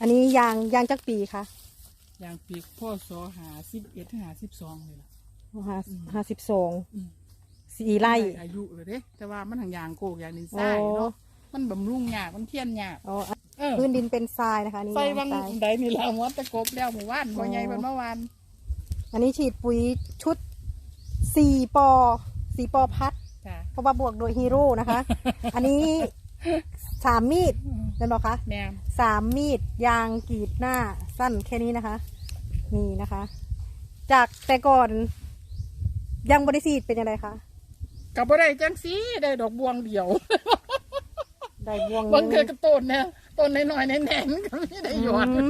อันนี้ยางยางจักปีค่ะอย่างปีกพ่อสอหาสิบเอ็ดหาสิบสองเลยล่ะ ห้าอืม ห้าสิบสองอืมสี่ไร่อายุเลยเด้ แต่ว่ามันทางยางโกกอย่างนี้โอ้ใช่เนาะ มันบำรุงยากมันเทียนยากอ๋อเออพื้นดินเป็นทรายนะคะอันนี่ใส่ยางบางทราย ใดนี่ละหัวตะกบแล้วหมู่บ้านอ๋อพ่อใหญ่เป็นเมื่อวานอันนี้ฉีดปุ๋ยชุดสี่ปอสี่ปอพัด จ้ะเพราะว่าบวกโดยฮีโร่นะคะ อันนี้สามมีดเป็นบอกคะแม่นสามมีดยางกรีดหน้าสั้นแค่นี้นะคะ นี่นะคะ จากแต่ก่อน ยังบริสีดเป็นยังไงคะกับบ่ได้จังสีได้ดอกบวงเดียว ได้บวงบางเทือกระต้นเนี่ยต้นน้อยๆแน่นๆก็ไม่ได้หยอดอืม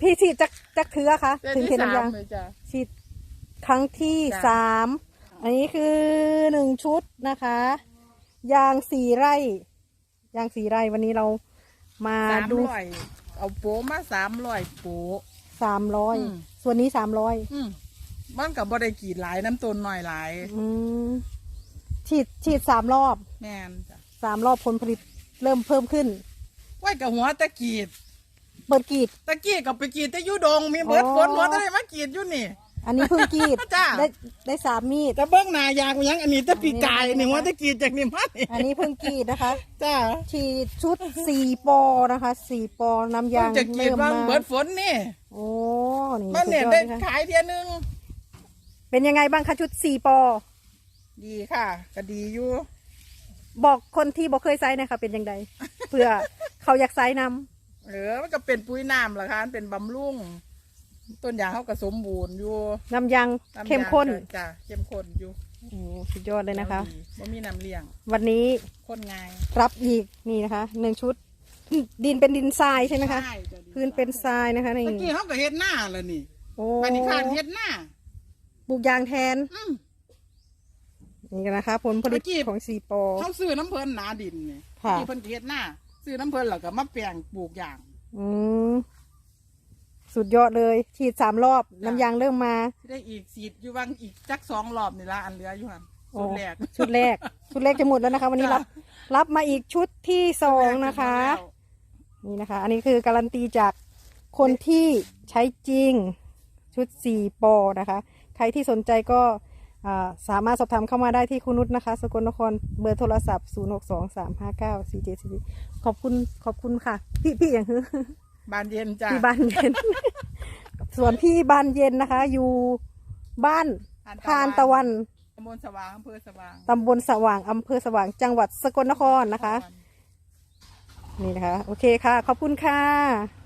พี่ฉีดจักจักเทือคะเดือนถึงที่เทน้ำางสายมเลยจ้ะฉีดครั้งที่จ้ะสามอันนี้คือหนึ่งชุดนะคะ ยางสี่ไร่ ยางสี่ไร่วันนี้เรา มาสามดูร้อยเอาโปะมาสามร้อยโปะ สามร้อยอืม ส่วนนี้สามร้อยอืมมันกับบ่ได้กรีดหลายน้ำต้นหน่อยหลายอืมฉีดฉีดสามรอบแม่นจ้ะสามรอบผลผลิตเริ่มเพิ่มขึ้น ไว้กับหัวตะกรีดเปิดกรีด ตะกี้กับไปกรีดแต่อยูดงมีเบิดอ๋อ ฝนหัวตะได้มากรีดอยู่นี่ อันนี้เพิ่งกรีดจ้ะได้ได้สามมีด แต่เบิ้งหนายางมันยังอันนี้แตะปีกายนี่หัวตะกรีดจากนี่มันนี่อันนี้เพิ่งกรีดนะคะ จ้าฉีดชุดสี่ปอนะคะสี่ปอน้ำยางเพิ่งจะกรีดเริ่มว่างมาเบิดฝนนี่ โอ้นี่มันสุดเนี่ยยอดได้เลยค่ะขายเทียนึง เป็นยังไงบ้างคะชุดสี่ปอ ดีค่ะก็ดีอยู่ บอกคนที่บอกเคยไซส์หนะคะเป็นยังไง เผื่อเขาอยากไซส์นเออมันก็เป็นปุ๋ยน้ำล่ะค่ะมันเป็นบำรุง ต้นยางเขาก็สมบูรณ์อยู่ำน้ำยางน้ำยางเข้มข้นก็จ้ะเข้มข้นอยู่โอ้สุดยอดเลยนะคะ ดีบ่มีน้ำเลี้ยงวันนี้ข้นง่ายรับอีกนี่นะคะหนึ่งชุด ดินเป็นดินทรายใช่ไหมคะใช่จ้ะดีพื้นเป็นทรายนะคะนี่ตะกี้เขาก็เฮ็ดหน้าแล้วนี่โอ้ปฏิคานเฮ็ดหน้าปลูกยางแทนอืม นี่กันนะคะ ผลผลิตเมื่อกี้ ของสี่ปอ เขาซื้อน้ำเพลินหนาดินนี่ค่ะ ที่เพิ่นเฮ็ดหน้าซื้อน้ำเพลินแล้วก็มาแปลงปลูกอย่าง อืม สุดยอดเลยฉีดสามรอบน้ำยางเริ่มมาที่ได้อีกสีดอยู่ว่างอีกจักสองรอบนี่ละอันเหลืออยู่หันโอ้ สุดแรกชุดแรก ชุดแรกจะหมดแล้วนะคะ วันนี้จ้ะรับรับมาอีกชุดที่สองนะคะ นี่นะคะ อันนี้คือการันตีจากคนที่ใช้จริงชุดสี่ปอนะคะ ใครที่สนใจก็อ่าสามารถสอบถามเข้ามาได้ที่คุณนุชนะคะ สกลนครเบอร์โทรศัพท์ 0 6 2 3 5 9 4 7 4ขอบคุณขอบคุณค่ะ พี่พี่อย่างฮือ บานเย็นจ้ะพี่บานเย็น ส่วนพี่บานเย็นนะคะ อยู่บ้านทานตะวันตำบลสว่างอำเภอสว่างตำบลสว่างอำเภอสว่างจังหวัดสกลนครนะคะ นี่นะคะ โอเคค่ะ ขอบคุณค่ะ